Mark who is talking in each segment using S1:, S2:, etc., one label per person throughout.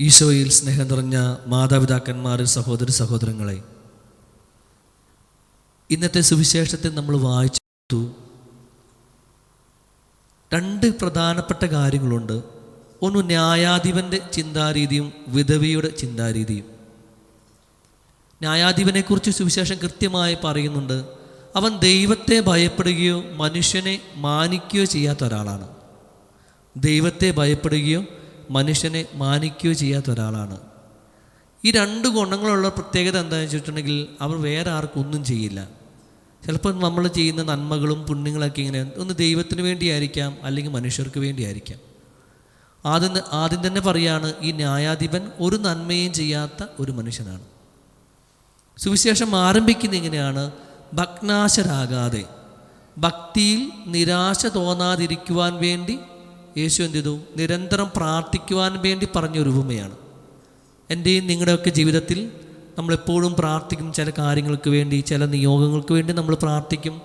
S1: ഈശോയിൽ സ്നേഹം നിറഞ്ഞ മാതാപിതാക്കന്മാർ സഹോദര സഹോദരങ്ങളെ ഇന്നത്തെ സുവിശേഷത്തെ നമ്മൾ വായിച്ചു. രണ്ട് പ്രധാനപ്പെട്ട കാര്യങ്ങളുണ്ട്. ഒന്ന് ന്യായാധിപന്റെ ചിന്താരീതിയും വിധവയുടെ ചിന്താരീതിയും. ന്യായാധിപനെക്കുറിച്ച് സുവിശേഷം കൃത്യമായി പറയുന്നുണ്ട്. അവൻ ദൈവത്തെ ഭയപ്പെടുകയോ മനുഷ്യനെ മാനിക്കുകയോ ചെയ്യാത്ത ഒരാളാണ്. ദൈവത്തെ ഭയപ്പെടുകയോ മനുഷ്യനെ മാനിക്കുകയോ ചെയ്യാത്ത ഒരാളാണ്. ഈ രണ്ട് ഗുണങ്ങളുള്ള പ്രത്യേകത എന്താണെന്ന് വെച്ചിട്ടുണ്ടെങ്കിൽ അവർ വേറെ ആർക്കും ഒന്നും ചെയ്യില്ല. ചിലപ്പോൾ നമ്മൾ ചെയ്യുന്ന നന്മകളും പുണ്യങ്ങളൊക്കെ ഇങ്ങനെ ഒന്ന് ദൈവത്തിന് വേണ്ടിയായിരിക്കാം അല്ലെങ്കിൽ മനുഷ്യർക്ക് വേണ്ടിയായിരിക്കാം. ആദ്യം ആദ്യം തന്നെ പറയാണ് ഈ ന്യായാധിപൻ ഒരു നന്മയും ചെയ്യാത്ത ഒരു മനുഷ്യനാണ്. സുവിശേഷം ആരംഭിക്കുന്ന ഇങ്ങനെയാണ് ഭഗ്നാശരാകാതെ. ഭക്തിയിൽ നിരാശ തോന്നാതിരിക്കുവാൻ വേണ്ടി യേശു എന്ത് ചെയ്തു? നിരന്തരം പ്രാർത്ഥിക്കുവാൻ വേണ്ടി പറഞ്ഞ ഒരു ഉപമയാണ്. എന്റെയും നിങ്ങളുടെയൊക്കെ ജീവിതത്തിൽ നമ്മളെപ്പോഴും പ്രാർത്ഥിക്കും. ചില കാര്യങ്ങൾക്ക് വേണ്ടി ചില നിയോഗങ്ങൾക്ക് വേണ്ടി നമ്മൾ പ്രാർത്ഥിക്കും.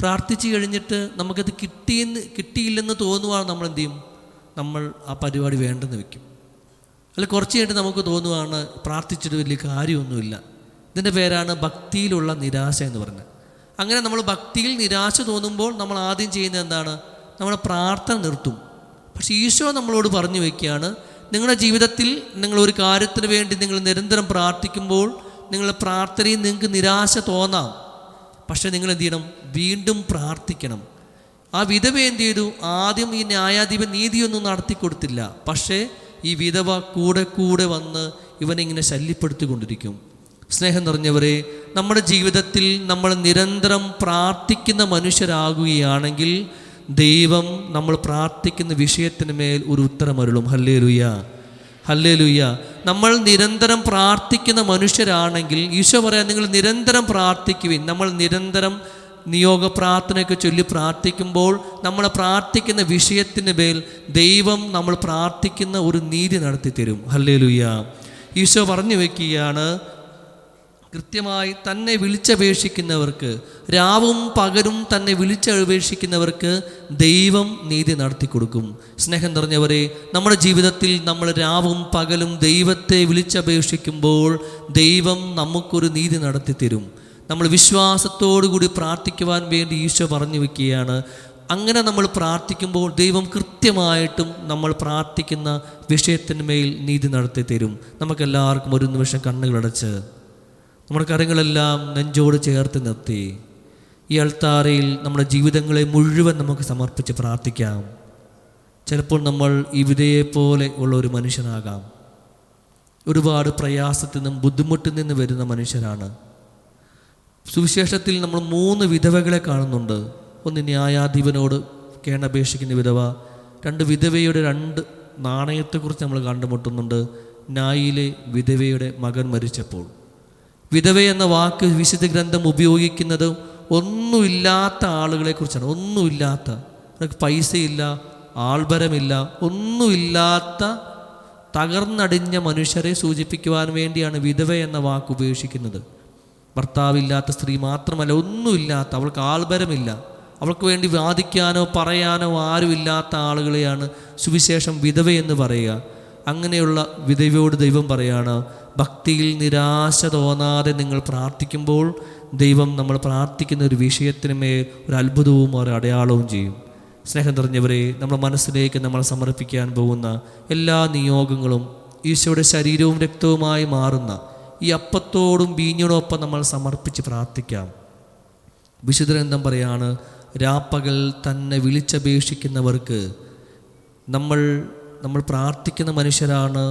S1: പ്രാർത്ഥിച്ചു കഴിഞ്ഞിട്ട് നമുക്കത് കിട്ടിയെന്ന് കിട്ടിയില്ലെന്ന് തോന്നുവാണ് നമ്മൾ എന്ത് ചെയ്യും? നമ്മൾ ആ പരിപാടി വേണ്ടെന്ന് വെക്കും. അല്ല കുറച്ച് കഴിഞ്ഞിട്ട് നമുക്ക് തോന്നുവാണ് പ്രാർത്ഥിച്ചിട്ട് വലിയ കാര്യമൊന്നുമില്ല. ഇതിന്റെ പേരാണ് ഭക്തിയിലുള്ള നിരാശ എന്ന് പറഞ്ഞത് അങ്ങനെ നമ്മൾ ഭക്തിയിൽ നിരാശ തോന്നുമ്പോൾ നമ്മൾ ആദ്യം ചെയ്യുന്നത് എന്താണ്? നമ്മൾ പ്രാർത്ഥന നിർത്തും. പക്ഷേ ഈശോ നമ്മളോട് പറഞ്ഞു വയ്ക്കുകയാണ് നിങ്ങളുടെ ജീവിതത്തിൽ നിങ്ങൾ ഒരു കാര്യത്തിന് വേണ്ടി നിങ്ങൾ നിരന്തരം പ്രാർത്ഥിക്കുമ്പോൾ നിങ്ങളുടെ പ്രാർത്ഥനയിൽ നിങ്ങൾക്ക് നിരാശ തോന്നാം. പക്ഷേ നിങ്ങൾ എന്ത് ചെയ്യണം? വീണ്ടും പ്രാർത്ഥിക്കണം. ആ വിധവ എന്ത് ചെയ്തു? ആദ്യം ഈ ന്യായാധിപ നീതിയൊന്നും നടത്തി കൊടുത്തില്ല പക്ഷേ ഈ വിധവ കൂടെ കൂടെ വന്ന് ഇവനിങ്ങനെ ശല്യപ്പെടുത്തിക്കൊണ്ടിരിക്കും. സ്നേഹം നിറഞ്ഞവരെ നമ്മുടെ ജീവിതത്തിൽ നമ്മൾ നിരന്തരം പ്രാർത്ഥിക്കുന്ന മനുഷ്യരാകുകയാണെങ്കിൽ ദൈവം നമ്മൾ പ്രാർത്ഥിക്കുന്ന വിഷയത്തിന് മേൽ ഒരു ഉത്തരമരുളും. ഹല്ലേ ലുയ്യ ഹല്ലേ ലുയ്യ നമ്മൾ നിരന്തരം പ്രാർത്ഥിക്കുന്ന മനുഷ്യരാണെങ്കിൽ ഈശോ പറയാൻ നിങ്ങൾ നിരന്തരം പ്രാർത്ഥിക്കുവിൻ. നമ്മൾ നിരന്തരം നിയോഗ പ്രാർത്ഥനയൊക്കെ ചൊല്ലി പ്രാർത്ഥിക്കുമ്പോൾ നമ്മൾ പ്രാർത്ഥിക്കുന്ന വിഷയത്തിന് മേൽ ദൈവം നമ്മൾ പ്രാർത്ഥിക്കുന്ന ഒരു നീതി നടത്തി തരും ഹല്ലേ ലുയ്യ ഈശോ പറഞ്ഞു വെക്കുകയാണ് കൃത്യമായി തന്നെ വിളിച്ചപേക്ഷിക്കുന്നവർക്ക് രാവും പകരും തന്നെ വിളിച്ചപേക്ഷിക്കുന്നവർക്ക് ദൈവം നീതി നടത്തി കൊടുക്കും സ്നേഹം നിറഞ്ഞവരെ നമ്മുടെ ജീവിതത്തിൽ നമ്മൾ രാവും പകലും ദൈവത്തെ വിളിച്ചപേക്ഷിക്കുമ്പോൾ ദൈവം നമുക്കൊരു നീതി നടത്തി തരും നമ്മൾ വിശ്വാസത്തോടു കൂടി പ്രാർത്ഥിക്കുവാൻ വേണ്ടി ഈശോ പറഞ്ഞു വെക്കുകയാണ്. അങ്ങനെ നമ്മൾ പ്രാർത്ഥിക്കുമ്പോൾ ദൈവം കൃത്യമായിട്ടും നമ്മൾ പ്രാർത്ഥിക്കുന്ന വിഷയത്തിന്മേൽ നീതി നടത്തി തരും നമുക്കെല്ലാവർക്കും ഒരു നിമിഷം കണ്ണുകളടച്ച് നമ്മുടെ കരങ്ങളെല്ലാം നെഞ്ചോട് ചേർത്ത് നിർത്തി ഈ അൾത്താറയിൽ നമ്മുടെ ജീവിതങ്ങളെ മുഴുവൻ നമുക്ക് സമർപ്പിച്ച് പ്രാർത്ഥിക്കാം. ചിലപ്പോൾ നമ്മൾ ഈ വിധയെപ്പോലെ ഉള്ള ഒരു മനുഷ്യനാകാം. ഒരുപാട് പ്രയാസത്തിൽ നിന്നും ബുദ്ധിമുട്ടിൽ നിന്ന് വരുന്ന മനുഷ്യരാണ്. സുവിശേഷത്തിൽ നമ്മൾ മൂന്ന് വിധവകളെ കാണുന്നുണ്ട്. ഒന്ന് ന്യായാധിപനോട് കേണപേക്ഷിക്കുന്ന വിധവ രണ്ട് വിധവയുടെ രണ്ട് നാണയത്തെക്കുറിച്ച് നമ്മൾ കണ്ടുമുട്ടുന്നുണ്ട്. നായിലെ വിധവയുടെ മകൻ മരിച്ചപ്പോൾ. വിധവ എന്ന വാക്ക് വിശുദ്ധ ഗ്രന്ഥം ഉപയോഗിക്കുന്നത് ഒന്നുമില്ലാത്ത ആളുകളെ കുറിച്ചാണ് ഒന്നുമില്ലാത്ത. അവർക്ക് പൈസയില്ല ആൾബരമില്ല ഒന്നുമില്ലാത്ത തകർന്നടിഞ്ഞ മനുഷ്യരെ സൂചിപ്പിക്കുവാൻ വേണ്ടിയാണ് വിധവ എന്ന വാക്ക് ഉപയോഗിക്കുന്നത്. ഭർത്താവില്ലാത്ത സ്ത്രീ മാത്രമല്ല ഒന്നുമില്ലാത്ത അവൾക്ക് ആൾബരമില്ല. അവൾക്ക് വേണ്ടി വാദിക്കാനോ പറയാനോ ആരുമില്ലാത്ത ആളുകളെയാണ് സുവിശേഷം വിധവ എന്ന് പറയുക. അങ്ങനെയുള്ള വിധവയോട് ദൈവം പറയാണ് ഭക്തിയിൽ നിരാശ തോന്നാതെ നിങ്ങൾ പ്രാർത്ഥിക്കുമ്പോൾ ദൈവം നമ്മൾ പ്രാർത്ഥിക്കുന്ന ഒരു വിഷയത്തിനുമേ ഒരു അത്ഭുതവും ഒരു അടയാളവും ചെയ്യും. സ്നേഹം നിറഞ്ഞവരെ നമ്മുടെ മനസ്സിലേക്ക് നമ്മൾ സമർപ്പിക്കാൻ പോകുന്ന എല്ലാ നിയോഗങ്ങളും ഈശോയുടെ ശരീരവും രക്തവുമായി മാറുന്ന ഈ അപ്പത്തോടും ബീഞ്ഞോടൊപ്പം നമ്മൾ സമർപ്പിച്ച് പ്രാർത്ഥിക്കാം. വിശുദ്ധഗ്രന്ഥം പറയാണ് രാപ്പകൽ തന്നെ വിളിച്ചപേക്ഷിക്കുന്നവർക്ക് നമ്മൾ നമ്മൾ പ്രാർത്ഥിക്കുന്ന മനുഷ്യരാണ്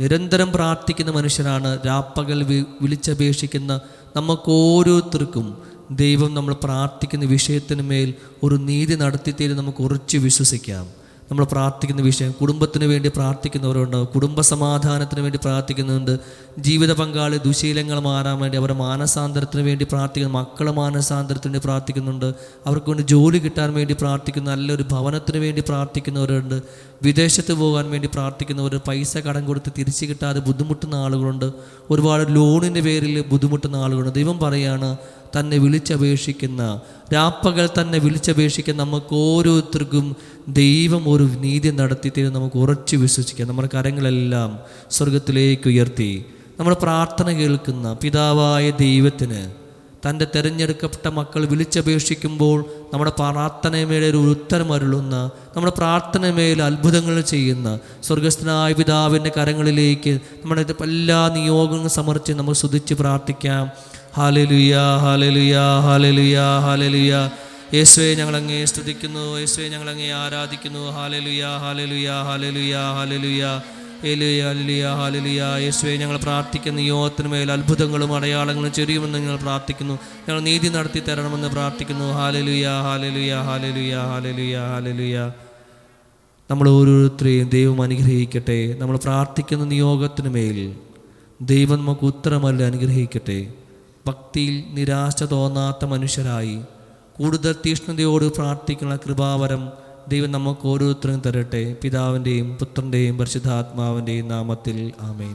S1: നിരന്തരം പ്രാർത്ഥിക്കുന്ന മനുഷ്യരാണ് രാപ്പകൽ വിളിച്ചപേക്ഷിക്കുന്ന നമുക്ക് ഓരോരുത്തർക്കും ദൈവം നമ്മൾ പ്രാർത്ഥിക്കുന്ന വിഷയത്തിന് മേൽ ഒരു നീതി നടത്തിത്തീരും നമുക്ക് ഉറച്ചു വിശ്വസിക്കാം. നമ്മൾ പ്രാർത്ഥിക്കുന്ന വിഷയം കുടുംബത്തിന് വേണ്ടി പ്രാർത്ഥിക്കുന്നവരുണ്ട് കുടുംബ സമാധാനത്തിന് വേണ്ടി പ്രാർത്ഥിക്കുന്നുണ്ട് ജീവിത പങ്കാളി ദുശീലങ്ങൾ മാറാൻ വേണ്ടി അവരുടെ മാനസാന്തരത്തിന് വേണ്ടി പ്രാർത്ഥിക്കുന്നു മക്കളെ മാനസാന്തരത്തിന് വേണ്ടി പ്രാർത്ഥിക്കുന്നുണ്ട് അവർക്ക് വേണ്ടി ജോലി കിട്ടാൻ വേണ്ടി പ്രാർത്ഥിക്കുന്ന നല്ലൊരു ഭവനത്തിന് വേണ്ടി പ്രാർത്ഥിക്കുന്നവരുണ്ട് വിദേശത്ത് പോകാൻ വേണ്ടി പ്രാർത്ഥിക്കുന്നവർ പൈസ കടം കൊടുത്ത് തിരിച്ചു കിട്ടാതെ ബുദ്ധിമുട്ടുന്ന ആളുകളുണ്ട് ഒരുപാട് ലോണിന്റെ പേരിൽ ബുദ്ധിമുട്ടുന്ന ആളുകളുണ്ട്. ദൈവം പറയാണ് തന്നെ വിളിച്ചപേക്ഷിക്കുന്ന രാപ്പകൽ തന്നെ വിളിച്ചപേക്ഷിക്കുന്ന നമുക്ക് ഓരോരുത്തർക്കും ദൈവം ഒരു നീതി നടത്തി തരും നമുക്ക് ഉറച്ചു വിശ്വസിക്കാം. നമ്മുടെ കരങ്ങളെല്ലാം സ്വർഗത്തിലേക്ക് ഉയർത്തി. നമ്മുടെ പ്രാർത്ഥന കേൾക്കുന്ന പിതാവായ ദൈവത്തിന് തന്റെ തിരഞ്ഞെടുക്കപ്പെട്ട മക്കൾ വിളിച്ചപേക്ഷിക്കുമ്പോൾ നമ്മുടെ പ്രാർത്ഥനമേലെ ഒരു ഉത്തരം അരുളുന്ന നമ്മുടെ പ്രാർത്ഥനമേൽ അത്ഭുതങ്ങൾ ചെയ്യുന്ന സ്വർഗസ്ഥനായ പിതാവിന്റെ കരങ്ങളിലേക്ക് നമ്മുടെ എല്ലാ നിയോഗങ്ങളും സമർപ്പിച്ച് നമുക്ക് സ്തുതിച്ച് പ്രാർത്ഥിക്കാം. ഹാലലുയ ഹാലലുയ ഹാലലുയ ഹാലലുയ. യേശുവെ ഞങ്ങളങ്ങേ സ്തുതിക്കുന്നു. യേശുവെ ഞങ്ങളങ്ങേ ആരാധിക്കുന്നു. ഹാലലുയ ഹാലലുയ ഹാലലുയ ഹാലലുയ. യേശുവെ ഞങ്ങൾ പ്രാർത്ഥിക്കുന്ന. യോഗത്തിന് മേൽ അത്ഭുതങ്ങളും അടയാളങ്ങളും ചെറിയുമെന്ന് ഞങ്ങൾ പ്രാർത്ഥിക്കുന്നു. ഞങ്ങൾ നീതി നടത്തി തരണമെന്ന് പ്രാർത്ഥിക്കുന്നു. ഹാലലുയ ഹാലലുയ ഹാലലുയ ഹാലലുയ ഹാലലുയ. നമ്മൾ ഓരോരുത്തരെയും ദൈവം അനുഗ്രഹിക്കട്ടെ. നമ്മൾ പ്രാർത്ഥിക്കുന്ന നിയോഗത്തിനുമേൽ ദൈവം നമുക്ക് ഉത്തരമല്ല അനുഗ്രഹിക്കട്ടെ. ഭക്തിയിൽ നിരാശ തോന്നാത്ത മനുഷ്യരായി. കൂടുതൽ തീഷ്ണതയോട് പ്രാർത്ഥിക്കുന്ന കൃപാവരം ദൈവം നമുക്ക് ഓരോരുത്തരും തരട്ടെ. പിതാവിന്റെയും പുത്രന്റെയും പരിശുദ്ധാത്മാവിന്റെയും നാമത്തിൽ ആമേൻ.